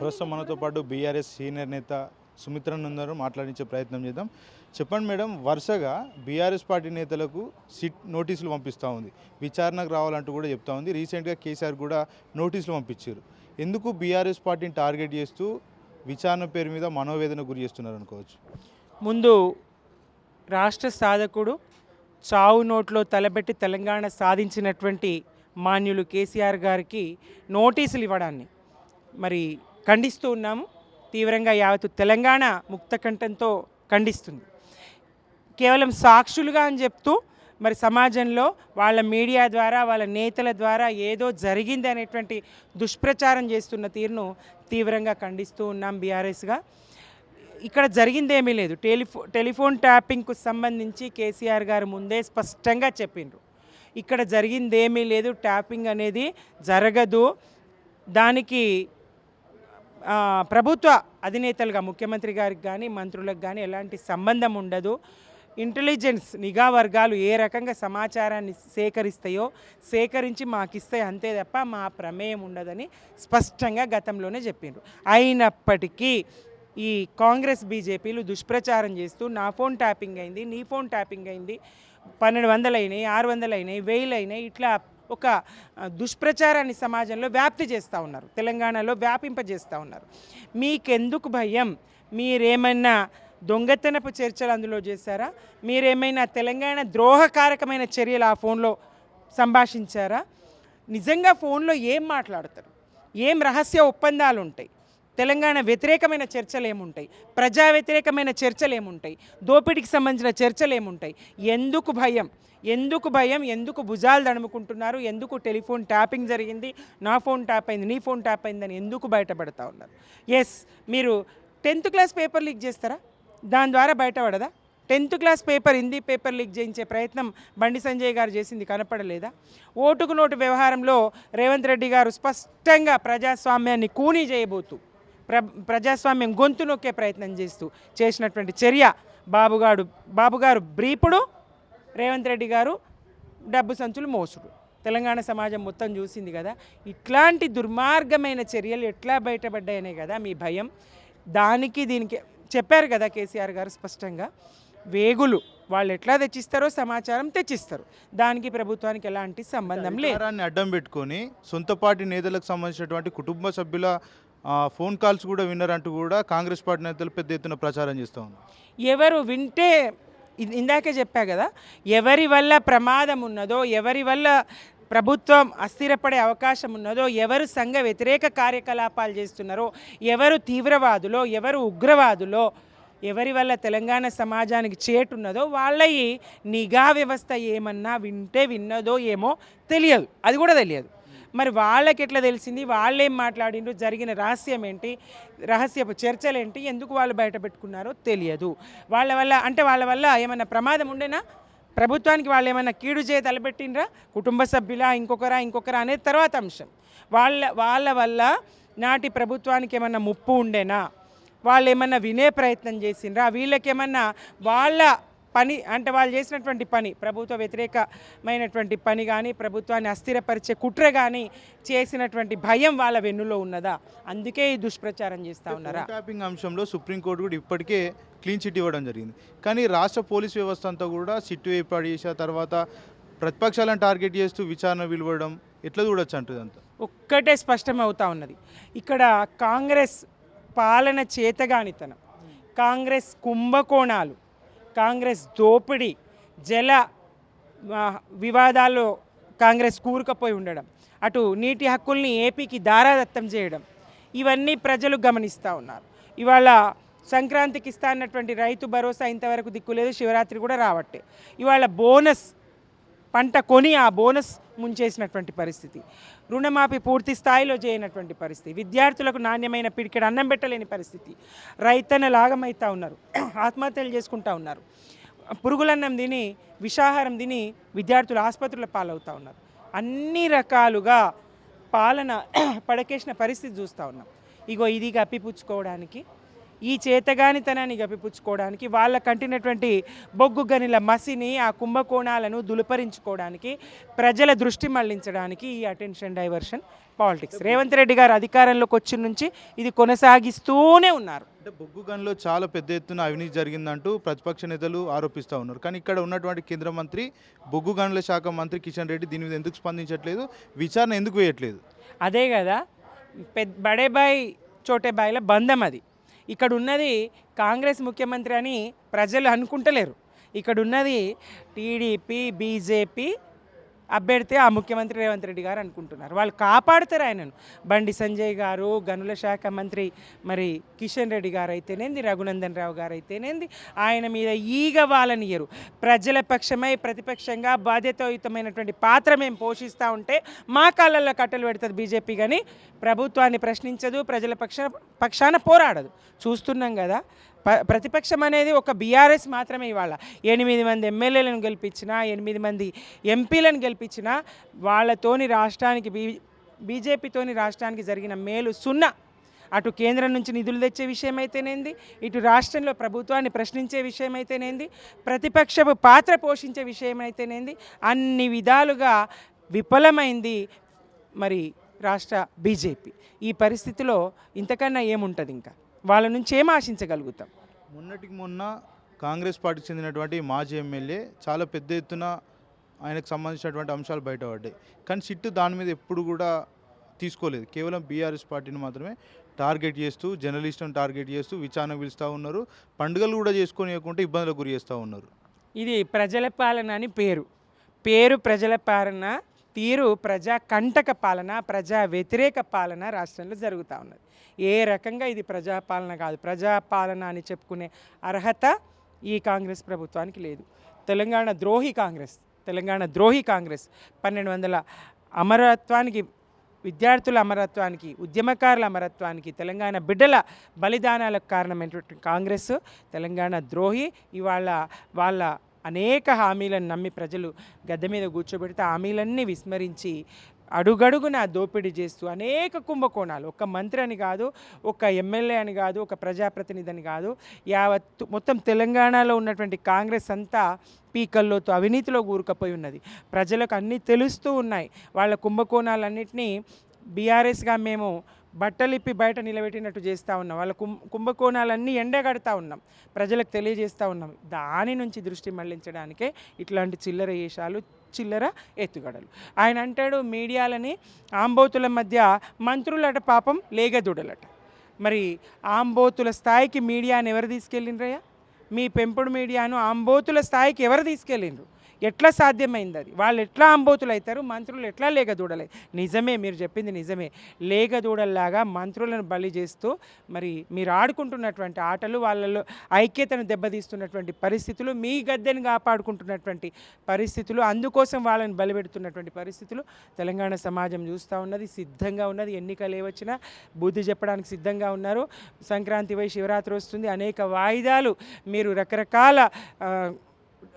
ప్రస్తుతం మనతో పాటు బీఆర్ఎస్ సీనియర్ నేత సుమిత్రన్ మాట్లాడించే ప్రయత్నం చేద్దాం. చెప్పండి మేడం వరుసగా బీఆర్ఎస్ పార్టీ నేతలకు సిట్ నోటీసులు పంపిస్తూ ఉంది. విచారణకు రావాలంటూ కూడా చెప్తా ఉంది. రీసెంట్గా కేసీఆర్ కూడా నోటీసులు పంపించారు. ఎందుకు బీఆర్ఎస్ పార్టీని టార్గెట్ చేస్తూ విచారణ పేరు మీద మనోవేదన గురి చేస్తున్నారు అనుకోవచ్చు? ముందు రాష్ట్ర సాధకుడు చావు నోట్లో తలబెట్టి తెలంగాణ సాధించినటువంటి మాన్యులు కేసీఆర్ గారికి నోటీసులు ఇవ్వడాన్ని. మరి ఖండిస్తూ ఉన్నాము. తీవ్రంగా యావత్తు తెలంగాణ ముక్తకంఠంతో ఖండిస్తుంది. కేవలం సాక్షులుగా అని చెప్తూ మరి సమాజంలో వాళ్ళ మీడియా ద్వారా వాళ్ళ నేతల ద్వారా ఏదో జరిగింది అనేటువంటి దుష్ప్రచారం చేస్తున్న తీరును తీవ్రంగా ఖండిస్తూ ఉన్నాం బీఆర్ఎస్గా. ఇక్కడ జరిగిందేమీ లేదు. టెలిఫో టెలిఫోన్ ట్యాపింగ్కు సంబంధించి కేసీఆర్ గారు ముందే స్పష్టంగా చెప్పిండ్రు. ఇక్కడ జరిగిందేమీ లేదు. ట్యాపింగ్ అనేది జరగదు. దానికి ప్రభుత్వ అధినేతలుగా ముఖ్యమంత్రి గారికి కానీ మంత్రులకు కానీ ఎలాంటి సంబంధం ఉండదు. ఇంటెలిజెన్స్ నిఘా వర్గాలు ఏ రకంగా సమాచారాన్ని సేకరిస్తాయో సేకరించి మాకు ఇస్తాయి అంతే తప్ప మా ప్రమేయం ఉండదని స్పష్టంగా గతంలోనే చెప్పిండ్రు అయినప్పటికీ ఈ కాంగ్రెస్ బీజేపీలు దుష్ప్రచారం చేస్తూ నా ఫోన్ ట్యాపింగ్ అయింది నీ ఫోన్ ట్యాపింగ్ అయింది పన్నెండు వందలు అయినాయి ఆరు వందలు అయినాయి వెయ్యిలు అయినాయి ఇట్లా ఒక దుష్ప్రచారాన్ని సమాజంలో వ్యాప్తి చేస్తూ ఉన్నారు. తెలంగాణలో వ్యాపింపజేస్తూ ఉన్నారు. మీకెందుకు భయం? మీరేమన్నా దొంగతనపు చర్చలు అందులో చేశారా? మీరేమైనా తెలంగాణ ద్రోహకారకమైన చర్యలు ఆ ఫోన్లో సంభాషించారా? నిజంగా ఫోన్లో ఏం మాట్లాడతారు? ఏం రహస్య ఒప్పందాలు ఉంటాయి తెలంగాణ వ్యతిరేకమైన చర్చలు ఏముంటాయి? ప్రజా వ్యతిరేకమైన చర్చలు ఏముంటాయి? దోపిడీకి సంబంధించిన చర్చలు ఏముంటాయి? ఎందుకు భయం? ఎందుకు భయం? ఎందుకు భుజాలు దడుముకుంటున్నారు ఎందుకు టెలిఫోన్ ట్యాపింగ్ జరిగింది? నా ఫోన్ ట్యాప్ అయింది నీ ఫోన్ ట్యాప్ అయిందని ఎందుకు బయటపడతా ఉన్నారు? ఎస్ మీరు టెన్త్ క్లాస్ పేపర్ లీక్ చేస్తారా? దాని ద్వారా బయటపడదా? Tenth class paper Hindi paper leak చేయించే ప్రయత్నం బండి సంజయ్ గారు చేసింది కనపడలేదా? ఓటుకు నోటు వ్యవహారంలో రేవంత్ రెడ్డి గారు స్పష్టంగా ప్రజాస్వామ్యాన్ని కూనీ చేయబోతూ ప్ర ప్రజాస్వామ్యం గొంతు నొక్కే ప్రయత్నం చేస్తూ చేసినటువంటి చర్య బాబుగాడు బాబుగారు బ్రీపుడు రేవంత్ రెడ్డి గారు డబ్బు సంచులు మోసుడు. తెలంగాణ సమాజం మొత్తం చూసింది కదా ఇట్లాంటి దుర్మార్గమైన చర్యలు ఎట్లా బయటపడ్డాయనే కదా మీ భయం. దానికి దీనికి చెప్పారు కదా కేసీఆర్ గారు స్పష్టంగా వేగులు వాళ్ళు ఎట్లా తెచ్చిస్తారో సమాచారం తెచ్చిస్తారు. దానికి ప్రభుత్వానికి ఎలాంటి సంబంధం లేదు. అడ్డం పెట్టుకొని సొంతపాటి నేతలకు సంబంధించినటువంటి కుటుంబ సభ్యుల ఫోన్ కాల్స్ కూడా విన్నారంటూ కూడా కాంగ్రెస్ పార్టీ నేతలు పెద్ద ఎత్తున ప్రచారం చేస్తూ ఉన్నారు. ఎవరు వింటే ఇందాకే చెప్పా కదా ఎవరి వల్ల ప్రమాదం ఉన్నదో ఎవరి వల్ల ప్రభుత్వం అస్థిరపడే అవకాశం ఉన్నదో ఎవరు సంఘ వ్యతిరేక కార్యకలాపాలు చేస్తున్నారో ఎవరు తీవ్రవాదులో ఎవరు ఉగ్రవాదులో ఎవరి వల్ల తెలంగాణ సమాజానికి చేటున్నదో వాళ్ళయి నిఘా వ్యవస్థ ఏమన్నా వింటే విన్నదో ఏమో తెలియదు. అది కూడా తెలియదు. మరి వాళ్ళకి ఎట్లా తెలిసింది? వాళ్ళేం మాట్లాడిండ్రు? జరిగిన రహస్యం ఏంటి? రహస్యపు చర్చలేంటి ఎందుకు వాళ్ళు బయట పెట్టుకున్నారో తెలియదు. వాళ్ళ వల్ల అంటే వాళ్ళ వల్ల ఏమైనా ప్రమాదం ఉండేనా? ప్రభుత్వానికి వాళ్ళు ఏమైనా కీడు చేయ తలపెట్టిండ్రా? కుటుంబ సభ్యులా ఇంకొకరా ఇంకొకరా అనేది తర్వాత అంశం. వాళ్ళ వాళ్ళ వల్ల నాటి ప్రభుత్వానికి ఏమైనా ముప్పు ఉండేనా? వాళ్ళు ఏమన్నా వినే ప్రయత్నం చేసిండ్రా? వీళ్ళకేమన్నా వాళ్ళ పని అంటే వాళ్ళు చేసినటువంటి పని ప్రభుత్వ వ్యతిరేకమైనటువంటి పని కానీ ప్రభుత్వాన్ని అస్థిరపరిచే కుట్ర కానీ చేసినటువంటి భయం వాళ్ళ వెన్నులో ఉన్నదా? అందుకే ఈ దుష్ప్రచారం చేస్తూ ఉన్నారా? ట్యాపింగ్ అంశంలో సుప్రీంకోర్టు కూడా ఇప్పటికే క్లీన్ చిట్ ఇవ్వడం జరిగింది. కానీ రాష్ట్ర పోలీస్ వ్యవస్థ అంతా కూడా సిట్టు ఏర్పాటు చేసిన తర్వాత ప్రతిపక్షాలను టార్గెట్ చేస్తూ విచారణ విలువడం ఎట్లా చూడొచ్చు అంటుంది అంతా? ఒక్కటే స్పష్టమవుతా ఉన్నది. ఇక్కడ కాంగ్రెస్ పాలన చేతగానితనం కాంగ్రెస్ కుంభకోణాలు కాంగ్రెస్ దోపిడీ జల వివాదాల్లో కాంగ్రెస్ కూరుకుపోయి ఉండడం అటు నీటి హక్కుల్ని ఏపీకి దారాదత్తం చేయడం ఇవన్నీ ప్రజలు గమనిస్తూ ఉన్నారు. ఇవాళ సంక్రాంతికి ఇస్తా అన్నటువంటి రైతు భరోసా ఇంతవరకు దిక్కులేదు శివరాత్రి కూడా రావట్టే ఇవాళ బోనస్ పంట కొని ఆ బోనస్ ముంచేసినటువంటి పరిస్థితి. రుణమాఫీ పూర్తి స్థాయిలో చేయనటువంటి పరిస్థితి. విద్యార్థులకు నాణ్యమైన పిడికెడు అన్నం పెట్టలేని పరిస్థితి. రైతన్న లాగమైతా ఉన్నారు. ఆత్మహత్యలు చేసుకుంటా ఉన్నారు. పురుగులన్నం తిని విషాహారం తిని విద్యార్థులు ఆసుపత్రుల పాలవుతూ ఉన్నారు. అన్ని రకాలుగా పాలన పడకేసిన పరిస్థితి చూస్తూ ఉన్నాం. ఇగో ఇది కప్పిపుచ్చుకోవడానికి ఈ చేతగానితనాన్ని గప్పిపుచ్చుకోవడానికి వాళ్ళ కంటినటువంటి బొగ్గు గనిల మసిని ఆ కుంభకోణాలను దులుపరించుకోవడానికి ప్రజల దృష్టి మళ్ళించడానికి ఈ attention diversion politics. Revanth Reddy గారు అధికారంలోకి వచ్చిన నుంచి ఇది కొనసాగిస్తూనే ఉన్నారు. అంటే బొగ్గు గన్లో చాలా పెద్ద ఎత్తున అవినీతి జరిగిందంటూ ప్రతిపక్ష నేతలు ఆరోపిస్తూ ఉన్నారు. కానీ ఇక్కడ ఉన్నటువంటి కేంద్ర మంత్రి బొగ్గు గనుల శాఖ మంత్రి కిషన్ రెడ్డి దీని మీద ఎందుకు స్పందించట్లేదు? విచారణ ఎందుకు వేయట్లేదు? అదే కదా పెద్ద బడేబాయ్ చోటేబాయిల బంధం అది. ఇక్కడ ఉన్నది కాంగ్రెస్ ముఖ్యమంత్రి అని ప్రజలు అనుకుంటలేరు. ఇక్కడ ఉన్నది టీడీపీ బీజేపీ అభ్యర్థి ఆ ముఖ్యమంత్రి రేవంత్ రెడ్డి గారు అనుకుంటున్నారు. వాళ్ళు కాపాడుతారు ఆయనను. బండి సంజయ్ గారు గనుల శాఖ మంత్రి మరి కిషన్ రెడ్డి గారు అయితేనేంది రఘునందన్ రావు గారు అయితేనేంది ఆయన మీద ఈగ వాళ్ళనియరు ప్రజల పక్షమై ప్రతిపక్షంగా బాధ్యతాయుతమైనటువంటి పాత్ర మేము పోషిస్తూ ఉంటే మా కాళ్ళల్లో కట్టెలు పెడుతుంది బీజేపీ కానీ ప్రభుత్వాన్ని ప్రశ్నించదు ప్రజల పక్ష పక్షాన పోరాడదు. చూస్తున్నాం కదా ప్రతిపక్షం అనేది ఒక బీఆర్ఎస్ మాత్రమే ఇవాళ. ఎనిమిది మంది ఎమ్మెల్యేలను గెలిపించినా ఎనిమిది మంది ఎంపీలను గెలిపించినా వాళ్ళతోని రాష్ట్రానికి బీ బీజేపీతోని రాష్ట్రానికి జరిగిన మేలు సున్నా. అటు కేంద్రం నుంచి నిధులు తెచ్చే విషయం అయితేనేంది ఇటు రాష్ట్రంలో ప్రభుత్వాన్ని ప్రశ్నించే విషయం అయితేనేంది ప్రతిపక్షపు పాత్ర పోషించే విషయం అయితేనేంది అన్ని విధాలుగా విఫలమైంది మరి రాష్ట్ర బీజేపీ. ఈ పరిస్థితిలో ఇంతకన్నా ఏముంటుంది ఇంకా వాళ్ళ నుంచి ఏం ఆశించగలుగుతాం? మొన్నటికి మొన్న కాంగ్రెస్ పార్టీకి చెందినటువంటి మాజీ ఎమ్మెల్యే చాలా పెద్ద ఎత్తున ఆయనకు సంబంధించినటువంటి అంశాలు బయటపడ్డాయి. కానీ సిట్టు దాని మీద ఎప్పుడు కూడా తీసుకోలేదు. కేవలం బీఆర్ఎస్ పార్టీని మాత్రమే టార్గెట్ చేస్తూ జర్నలిస్టులను టార్గెట్ చేస్తూ విచారణ పిలుస్తూ ఉన్నారు. పండుగలు కూడా చేసుకోనియకుంటే ఇబ్బందులకు గురి చేస్తూ ఉన్నారు. ఇది ప్రజల పాలన అని పేరు. పేరు ప్రజల పాలన తీరు ప్రజా కంటక పాలన ప్రజా వ్యతిరేక పాలన రాష్ట్రంలో జరుగుతూ ఉన్నది. ఏ రకంగా ఇది ప్రజాపాలన కాదు. ప్రజాపాలన అని చెప్పుకునే అర్హత ఈ కాంగ్రెస్ ప్రభుత్వానికి లేదు. తెలంగాణ ద్రోహి కాంగ్రెస్ తెలంగాణ ద్రోహి కాంగ్రెస్ పన్నెండు వందల అమరత్వానికి విద్యార్థుల అమరత్వానికి ఉద్యమకారుల అమరత్వానికి తెలంగాణ బిడ్డల బలిదానాలకు కారణమైనటువంటి కాంగ్రెస్ తెలంగాణ ద్రోహి ఇవాళ వాళ్ళ అనేక హామీలను నమ్మి ప్రజలు గద్దె మీద కూర్చోబెడితే హామీలన్నీ విస్మరించి అడుగడుగున దోపిడీ చేస్తూ అనేక కుంభకోణాలు. ఒక మంత్రి అని కాదు ఒక ఎమ్మెల్యే అని కాదు ఒక ప్రజాప్రతినిధి అని కాదు యావత్ మొత్తం తెలంగాణలో ఉన్నటువంటి కాంగ్రెస్ అంతా పీకల్లోతో అవినీతిలో కూరుకుపోయి ఉన్నది. ప్రజలకు అన్నీ తెలుస్తూ ఉన్నాయి. వాళ్ళ కుంభకోణాలన్నింటినీ బీఆర్ఎస్గా మేము బట్టలిప్పి బయట నిలబెట్టినట్టు చేస్తూ ఉన్నాం. వాళ్ళ కుం కుంభకోణాలన్నీ ఎండగడతా ఉన్నాం. ప్రజలకు తెలియజేస్తూ ఉన్నాం. దాని నుంచి దృష్టి మళ్ళించడానికే ఇట్లాంటి చిల్లర వేషాలు చిల్లర ఎత్తుగడలు. ఆయన అంటాడు మీడియాలని ఆంబోతుల మధ్య మంత్రులట పాపం లేగదుడలట. మరి ఆంబోతుల స్థాయికి మీడియాని ఎవరు తీసుకెళ్ళిండ్రయ్యా? మీ పెంపుడు మీడియాను ఆంబోతుల స్థాయికి ఎవరు తీసుకెళ్ళిండ్రు? ఎట్లా సాధ్యమైంది అది? వాళ్ళు ఎట్లా అంబోతులు అవుతారు మంత్రులు ఎట్లా లేగదూడలే? నిజమే మీరు చెప్పింది నిజమే. లేగదూడల్లాగా మంత్రులను బలి చేస్తూ మరి మీరు ఆడుకుంటున్నటువంటి ఆటలు వాళ్ళలో ఐక్యతను దెబ్బతీస్తున్నటువంటి పరిస్థితులు మీ గద్దెని కాపాడుకుంటున్నటువంటి పరిస్థితులు అందుకోసం వాళ్ళని బలిపెడుతున్నటువంటి పరిస్థితులు తెలంగాణ సమాజం చూస్తూ ఉన్నది సిద్ధంగా ఉన్నది. ఎన్నికలు ఏవచ్చినా బుద్ధి చెప్పడానికి సిద్ధంగా ఉన్నారు. సంక్రాంతి వై శివరాత్రి వస్తుంది. అనేక వాయిదాలు మీరు రకరకాల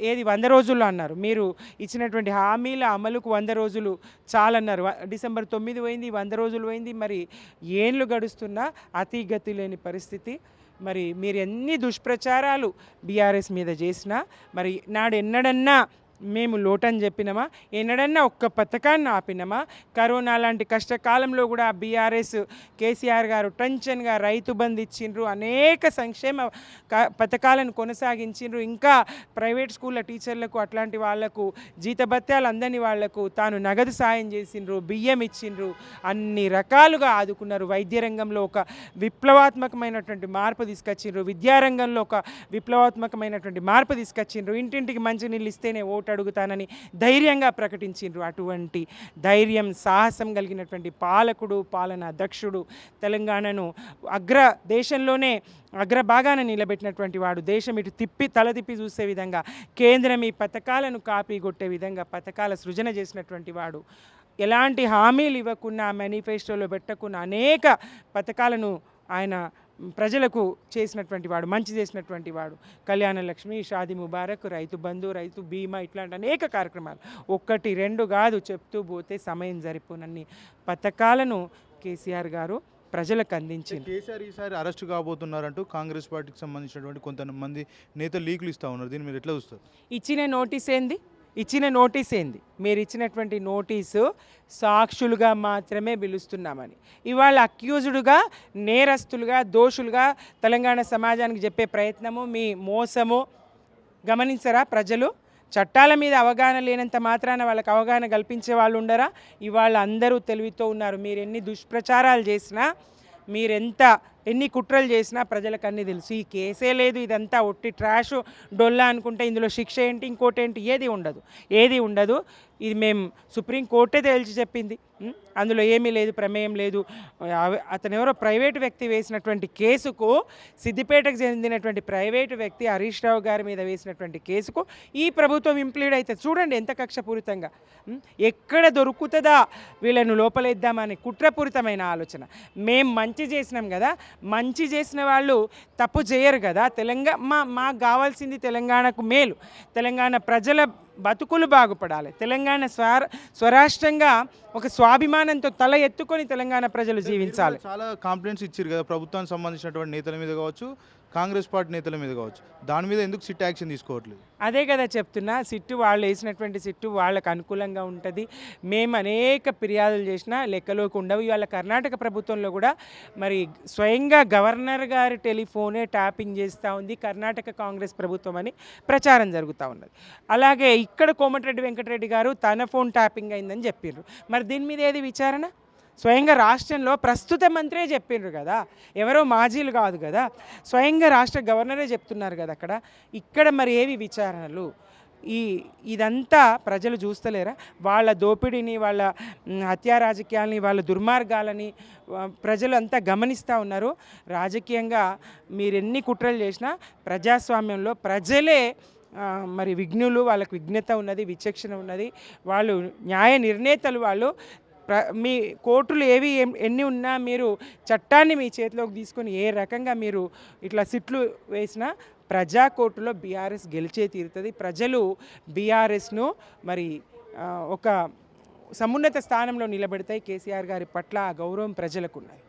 ఏది వంద రోజుల్లో అన్నారు. మీరు ఇచ్చినటువంటి హామీల అమలుకు వంద రోజులు చాలన్నారు. డిసెంబర్ తొమ్మిది పోయింది వంద రోజులు పోయింది. మరి ఏండ్లు గడుస్తున్నా అతిగతి లేని పరిస్థితి. మరి మీరు ఎన్ని దుష్ప్రచారాలు బీఆర్ఎస్ మీద చేసినా మరి నాడు ఎన్నడన్నా మేము లోటని చెప్పినామా? ఎన్నడన్నా ఒక్క పథకాన్ని ఆపినామా? కరోనా లాంటి కష్టకాలంలో కూడా బీఆర్ఎస్ కేసీఆర్ గారు టెన్షన్గా రైతు బంద్ ఇచ్చిండ్రు అనేక సంక్షేమ పథకాలను కొనసాగించిండ్రు. ఇంకా ప్రైవేట్ స్కూళ్ళ టీచర్లకు అట్లాంటి వాళ్ళకు జీతభత్యాలు అందని వాళ్ళకు తాను నగదు సాయం చేసిండ్రు బియ్యం ఇచ్చిండ్రు. అన్ని రకాలుగా ఆదుకున్నారు. వైద్య రంగంలో ఒక విప్లవాత్మకమైనటువంటి మార్పు తీసుకొచ్చిండ్రు. విద్యారంగంలో ఒక విప్లవాత్మకమైనటువంటి మార్పు తీసుకొచ్చిండ్రు. ఇంటింటికి మంచి నీళ్ళు ఇస్తేనే ఓటు అడుగుతానని ధైర్యంగా ప్రకటించిండ్రు. అటువంటి ధైర్యం సాహసం కలిగినటువంటి పాలకుడు పాలన అధ్యక్షుడు తెలంగాణను అగ్ర దేశంలోనే అగ్రభాగాన నిలబెట్టినటువంటి వాడు. దేశం ఇటు తిప్పి తల తిప్పి చూసే విధంగా కేంద్రం ఈ పథకాలను కాపీ కొట్టే విధంగా పథకాల సృజన చేసినటువంటి వాడు. ఎలాంటి హామీలు ఇవ్వకుండా మేనిఫెస్టోలో పెట్టకుండా అనేక పథకాలను ఆయన ప్రజలకు చేసినటువంటి వాడు మంచి చేసినటువంటి వాడు. కళ్యాణ లక్ష్మి షాది ముబారక్ రైతు బంధు రైతు బీమా ఇట్లాంటి అనేక కార్యక్రమాలు. ఒక్కటి రెండు కాదు చెప్తూ పోతే సమయం సరిపోనన్ని పథకాలను కేసీఆర్ గారు ప్రజలకు అందించింది కేసీఆర్ ఈసారి అరెస్ట్ కాబోతున్నారంటూ కాంగ్రెస్ పార్టీకి సంబంధించినటువంటి కొంతమంది నేతలు లీకులు ఇస్తా ఉన్నారు. దీన్ని మీరు ఎట్లా చూస్తారు? ఇచ్చిన నోటీస్ ఏంది? ఇచ్చిన నోటీస్ ఏంది? మీరు ఇచ్చినటువంటి నోటీసు సాక్షులుగా మాత్రమే పిలుస్తున్నామని. ఇవాళ అక్యూజుడుగా నేరస్తులుగా దోషులుగా తెలంగాణ సమాజానికి చెప్పే ప్రయత్నము మీ మోసము గమనించరా ప్రజలు? చట్టాల మీద అవగాహన లేనంత మాత్రాన వాళ్ళకి అవగాహన కల్పించే వాళ్ళు ఉండరా? ఇవాళ అందరూ తెలివితో ఉన్నారు. మీరు ఎన్ని దుష్ప్రచారాలు చేసినా మీరెంత ఎన్ని కుట్రలు చేసినా ప్రజలకు అన్నీ తెలుసు. ఈ కేసే లేదు ఇదంతా ఒట్టి ట్రాష్ డొల్లా అనుకుంటే ఇందులో శిక్ష ఏంటి ఇంకోటి ఏంటి ఏది ఉండదు. ఏది ఉండదు ఇది మేము సుప్రీంకోర్టే తేల్చి చెప్పింది. అందులో ఏమీ లేదు ప్రమేయం లేదు. అతను ఎవరో ప్రైవేటు వ్యక్తి వేసినటువంటి కేసుకు సిద్దిపేటకు చెందినటువంటి ప్రైవేటు వ్యక్తి హరీష్ రావు గారి మీద వేసినటువంటి కేసుకు ఈ ప్రభుత్వం ఇంప్లీడ్ అవుతుంది చూడండి ఎంత కక్షపూరితంగా. ఎక్కడ దొరుకుతుందా వీళ్ళను లోపలేద్దామని కుట్రపూరితమైన ఆలోచన. మేం మంచి చేసినాం కదా మంచి చేసిన వాళ్ళు తప్పు చేయరు కదా. తెలంగాణ మా మాకు కావాల్సింది తెలంగాణకు మేలు. తెలంగాణ ప్రజల బతుకులు బాగుపడాలి. తెలంగాణ స్వర స్వరాష్ట్రంగా ఒక స్వాభిమానంతో తల ఎత్తుకొని తెలంగాణ ప్రజలు జీవించాలి. చాలా కాంప్లైంట్స్ ఇచ్చారు కదా. ప్రభుత్వానికి సంబంధించినటువంటి నేతల మీద కావచ్చు కాంగ్రెస్ పార్టీ నేతల మీద కావచ్చు. దాని మీద ఎందుకు సిట్ యాక్షన్ తీసుకోవట్లేదు? అదే కదా చెప్తున్నా సిట్టు వాళ్ళు వేసినటువంటి సిట్టు వాళ్ళకు అనుకూలంగా ఉంటుంది. మేము అనేక ఫిర్యాదులు చేసినా లెక్కలోకి ఉండవు. ఇవాళ కర్ణాటక ప్రభుత్వంలో కూడా మరి స్వయంగా గవర్నర్ గారి టెలిఫోనే ట్యాపింగ్ చేస్తూ ఉంది కర్ణాటక కాంగ్రెస్ ప్రభుత్వం అని ప్రచారం జరుగుతూ ఉన్నది. అలాగే ఇక్కడ కోమటిరెడ్డి వెంకటరెడ్డి గారు తన ఫోన్ ట్యాపింగ్ అయిందని చెప్పిండ్రు మరి దీని మీద ఏది విచారణ? స్వయంగా రాష్ట్రంలో ప్రస్తుత మంత్రే చెప్పిండ్రు కదా. ఎవరో మాజీలు కాదు కదా. స్వయంగా రాష్ట్ర గవర్నరే చెప్తున్నారు కదా అక్కడ. ఇక్కడ మరి ఏవి విచారణలు? ఈ ఇదంతా ప్రజలు చూస్తలేరా? వాళ్ళ దోపిడీని వాళ్ళ హత్యా రాజకీయాలని వాళ్ళ దుర్మార్గాలని ప్రజలు అంతా గమనిస్తూ ఉన్నారు. రాజకీయంగా మీరు ఎన్ని కుట్రలు చేసినా ప్రజాస్వామ్యంలో ప్రజలే మరి విఘ్నులు వాళ్ళకు విఘ్నత ఉన్నది విచక్షణ ఉన్నది. వాళ్ళు న్యాయ నిర్ణేతలు వాళ్ళు. మీ కోర్టులు ఏవి ఎన్ని ఉన్నా మీరు చట్టాన్ని మీ చేతిలోకి తీసుకొని ఏ రకంగా మీరు ఇట్లా సిట్లు వేసినా ప్రజా కోర్టులో బీఆర్ఎస్ గెలిచే తీరుతుంది. ప్రజలు బీఆర్ఎస్ను మరి ఒక సమున్నత స్థానంలో నిలబెడతాయి. కేసీఆర్ గారి పట్ల ఆ గౌరవం ప్రజలకు ఉన్నాయి